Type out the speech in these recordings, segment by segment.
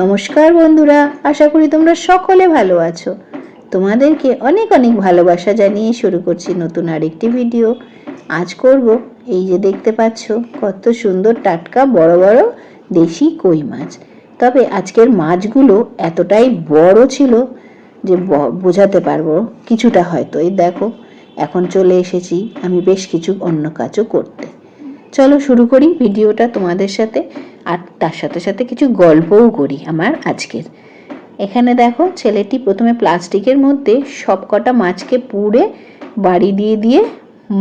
নমস্কার বন্ধুরা, আশা করি তোমরা সকলে ভালো আছো। তোমাদেরকে অনেক অনেক ভালোবাসা জানিয়ে শুরু করছি নতুন আরেকটি ভিডিও। আজ করব, এই যে দেখতে পাচ্ছ, কত সুন্দর টাটকা বড় বড় দেশি কই মাছ। তবে আজকের মাছগুলো এতটাই বড় ছিল যে বোঝাতে পারব কিছুটা হয়তো। এই দেখো, এখন চলে এসেছি আমি বেশ কিছু অন্য কাজও করতে। চলো শুরু করি ভিডিওটা তোমাদের সাথে। আর তার সাথে সাথে কিছু গল্পও করি আমার আজকের। এখানে দেখো, ছেলেটি প্রথমে প্লাস্টিকের মধ্যে সব কটা মাছকে পুড়ে বাড়ি দিয়ে দিয়ে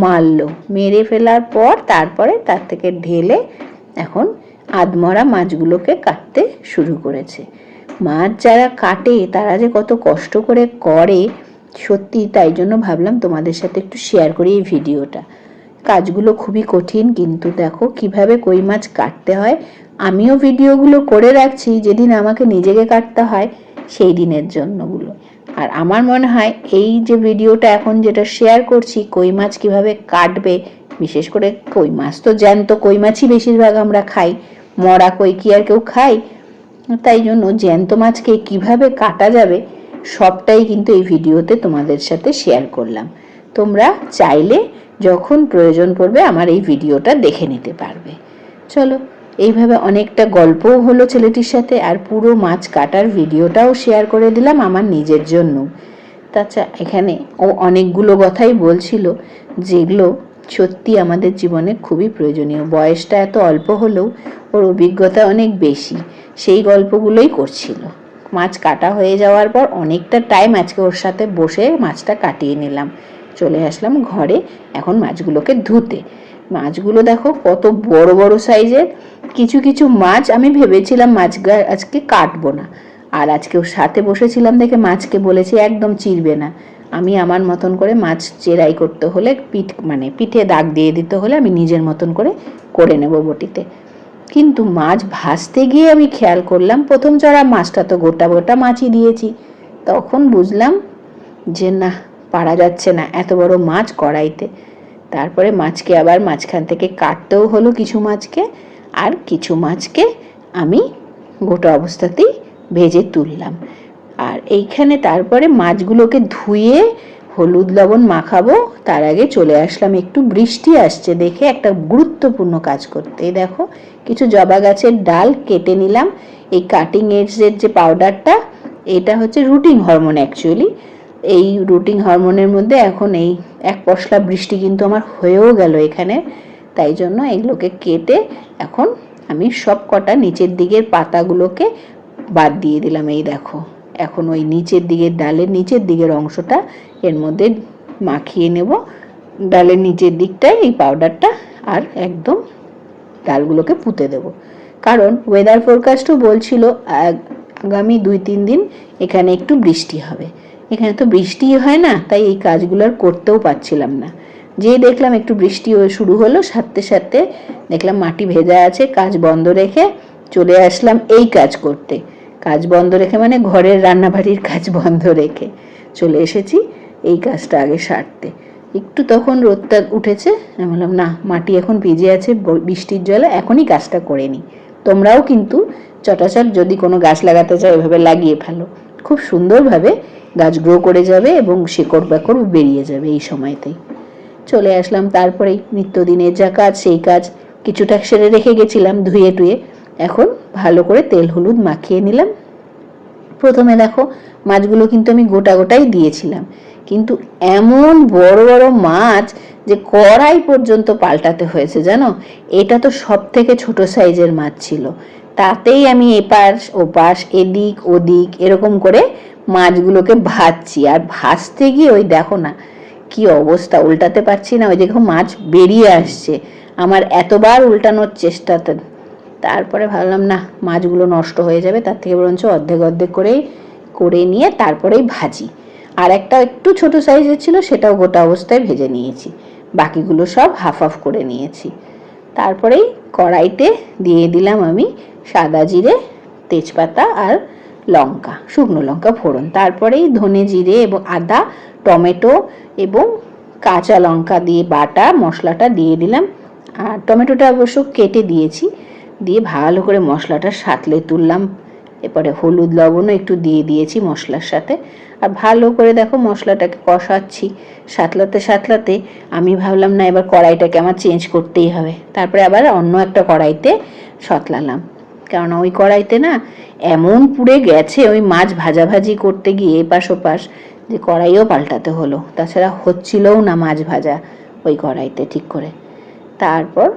মারলো। মেরে ফেলার পর তারপরে তার থেকে ঢেলে এখন আধমরা মাছগুলোকে কাটতে শুরু করেছে। মাছ যারা কাটে, তারা যে কত কষ্ট করে করে, সত্যি তাই জন্য ভাবলাম তোমাদের সাথে একটু শেয়ার করি এই ভিডিওটা। কাজগুলো খুবই কঠিন, কিন্তু দেখো কীভাবে কই মাছ কাটতে হয় আমিও ভিডিওগুলো করে রাখছি, যেদিন আমাকে নিজেকে কাটতে হয়, সেই দিনের জন্যগুলো। আর আমার মনে হয় এই যে ভিডিওটা এখন যেটা শেয়ার করছি, কই মাছ কীভাবে কাটবে, বিশেষ করে কই মাছ তো জ্যান্ত, কই মাছই বেশিরভাগ আমরা খাই, মরা কই কি আর কেউ খাই তাই জন্য জ্যান্ত মাছকে কীভাবে কাটা যাবে, সবটাই কিন্তু এই ভিডিওতে তোমাদের সাথে শেয়ার করলাম। তোমরা চাইলে যখন প্রয়োজন পড়বে, আমার এই ভিডিওটা দেখে নিতে পারবে। চলো এইভাবে অনেকটা গল্পও হলো ছেলেটির সাথে আর পুরো মাছ কাটার ভিডিওটাও শেয়ার করে দিলাম আমার নিজের জন্য। তাছাড়া এখানে ও অনেকগুলো কথাই বলছিল যেগুলো সত্যি আমাদের জীবনে খুবই প্রয়োজনীয়। বয়সটা এত অল্প হলেও ওর অভিজ্ঞতা অনেক বেশি, সেই গল্পগুলোই করছিল। মাছ কাটা হয়ে যাওয়ার পর অনেকটা টাইম আজকে ওর সাথে বসে মাছটা কাটিয়ে নিলাম। চলে আসলাম ঘরে, এখন মাছগুলোকে ধুতে। মাছগুলো দেখো কত বড় বড় সাইজের। কিছু কিছু মাছ আমি ভেবেছিলাম মাছ আজকে কাটবো না। আর আজকে ওর সাথে বসেছিলাম দেখে মাছকে বলেছি একদম চিরবে না। আমি আমার মতন করে মাছ চেরাই করতে হলে পিঠ মানে পিঠে দাগ দিয়ে দিতে হলে আমি নিজের মতন করে করে নেব বটিতে। কিন্তু মাছ ভাজতে গিয়ে আমি খেয়াল করলাম প্রথম চড়া মাছটা তো গোটা গোটা মাছই দিয়েছি। তখন বুঝলাম যে না, পারা যাচ্ছে না এত বড় মাছ কড়াইতে। তারপরে মাছকে আবার মাঝখান থেকে কাটতেও হলো কিছু মাছকে, আর কিছু মাছকে আমি গোটা অবস্থাতেই ভেজে তুললাম। আর এইখানে তারপরে মাছগুলোকে ধুয়ে হলুদ লবণ মাখাবো, তার আগে চলে আসলাম, একটু বৃষ্টি আসছে দেখে একটা গুরুত্বপূর্ণ কাজ করতে। এই দেখো, কিছু জবা গাছের ডাল কেটে নিলাম। এই কাটিং এডসের যে পাউডারটা এটা হচ্ছে রুটিন হরমোন অ্যাকচুয়ালি এই রুটিন হরমোনের মধ্যে এখন এই এক পশলা বৃষ্টি কিন্তু আমার হয়েও গেল এখানে। তাই জন্য এগুলোকে কেটে এখন আমি সব কটা নিচের দিকের পাতাগুলোকে বাদ দিয়ে দিলাম। এই দেখো, এখন ওই নিচের দিকের ডালের নিচের দিকের অংশটা এর মধ্যে মাখিয়ে নেব। ডালের নিচের দিকটায় এই পাউডারটা আর একদম ডালগুলোকে পুঁতে দেব। কারণ ওয়েদার ফোরকাস্টও বলছিল আগামী দুই তিন দিন এখানে একটু বৃষ্টি হবে। এখানে তো বৃষ্টিই হয় না, তাই এই কাজগুলো আর করতেও পারছিলাম না। যে দেখলাম একটু বৃষ্টি শুরু হলো সাথে সাথে দেখলাম মাটি ভেজা আছে, কাজ বন্ধ রেখে চলে আসলাম এই কাজ করতে। কাজ বন্ধ রেখে মানে ঘরের রান্নাবাড়ির কাজ বন্ধ রেখে চলে এসেছি এই কাজটা আগে সারতে। একটু তখন রোদটা উঠেছে, আমি বললাম, না, মাটি এখন ভিজে আছে বৃষ্টির জলে এখনই কাজটা করে নিই। তোমরাও কিন্তু চটাচট যদি কোনো গাছ লাগাতে চাও, এভাবে লাগিয়ে ফেলো। খুব সুন্দরভাবে গাছ গ্রো করে যাবে এবং শেকড় বাকড় বেরিয়ে যাবে এই সময়তেই। চলে আসলাম তারপরেই নিত্যদিনের যা কাজ, সেই কাজ কিছুটা সেরে রেখে গেছিলাম ধুয়ে টুয়ে। এখন ভালো করে তেল হলুদ মাখিয়ে নিলাম। প্রথমে দেখো, মাছগুলো কিন্তু আমি গোটা গোটাই দিয়েছিলাম। কিন্তু এমন বড় বড় মাছ যে কড়াই পর্যন্ত পাল্টাতে হয়েছে, জানো? এটা তো সব থেকে ছোট সাইজের মাছ ছিল। তাতেই আমি এপাশ, ওপাশ, এদিক, ওদিক এরকম করে মাছগুলোকে ভাজছি। আর ভাজতে গিয়ে ওই দেখো না, কি অবস্থা, উল্টাতে পারছি না, ওই দেখো মাছ বেরিয়ে আসছে। আমার এতবার উল্টানোর চেষ্টাতে। তারপরে ভাবলাম, না, মাছগুলো নষ্ট হয়ে যাবে। তার থেকে বরঞ্চ অর্ধেক অর্ধেক করেই, করে নিয়ে তারপরেই ভাজি। আর একটা একটু ছোট সাইজের ছিল, সেটাও গোটা অবস্থায় ভেজে নিয়েছি। বাকিগুলো সব হাফ হাফ করে নিয়েছি। তারপরেই কড়াইতে দিয়ে দিলাম আমি সাদা জিরে, তেজপাতা আর লঙ্কা, শুকনো লঙ্কা ফোড়ন। তারপরেই ধনে জিরে এবং আদা, টমেটো এবং কাঁচা লঙ্কা দিয়ে বাটা, মশলাটা দিয়ে দিলাম। আর টমেটোটা অবশ্য কেটে দিয়েছি। দিয়ে ভালো করে মশলাটা সাঁতলে তুললাম। এরপরে হলুদ লবণও একটু দিয়ে দিয়েছি মশলার সাথে। আর ভালো করে দেখো মশলাটাকে কষাচ্ছি। সাতলাতে সাতলাতে আমি ভাবলাম, না, এবার কড়াইটাকে আমার চেঞ্জ করতেই হবে। তারপরে আবার অন্য একটা কড়াইতে সতলালাম। কেননা ওই কড়াইতে না এমন পুড়ে গেছে, ওই মাছ ভাজাভাজি করতে গিয়ে এপাশ ওপাশ যে কড়াইও পাল্টাতে হলো। তাছাড়া হচ্ছিলও না মাছ ভাজা ওই কড়াইতে ঠিক করে। তারপর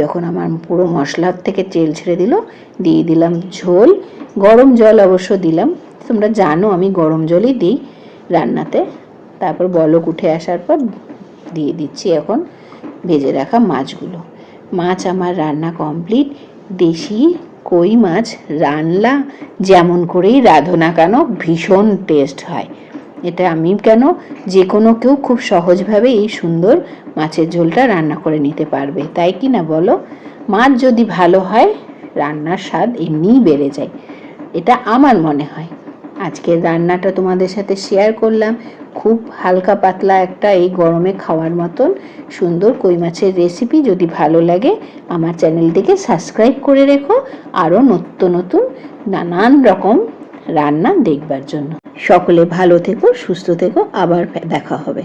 যখন আমার পুরো মশলার থেকে তেল ছেড়ে দিল, দিয়ে দিলাম ঝোল, গরম জল অবশ্য দিলাম। তোমরা জানো আমি গরম জলই দিই রান্নাতে। তারপর বলক উঠে আসার পর দিয়ে দিচ্ছি এখন ভেজে রাখা মাছগুলো। মাছ আমার রান্না কমপ্লিট। দেশি কই মাছ রান্না যেমন করেই রাঁধো না কেন? ভীষণ টেস্ট হয়। এটা আমি কেন? যে কোনো কেউ খুব সহজভাবে এই সুন্দর মাছের ঝোলটা রান্না করে নিতে পারবে। তাই কি না বলো? মাছ যদি ভালো হয়, রান্নার স্বাদ এমনিই বেড়ে যায়। এটা আমার মনে হয়। আজকের রান্নাটা তোমাদের সাথে শেয়ার করলাম। খুব হালকা পাতলা একটা এই গরমে খাওয়ার মতন সুন্দর কই মাছের রেসিপি যদি ভালো লাগে, আমার চ্যানেলটিকে সাবস্ক্রাইব করে রেখো। আরও নতুন নতুন নানান রকম রান্না দেখবার জন্য। সকলে ভালো থেকো, সুস্থ থেকো, আবার দেখা হবে।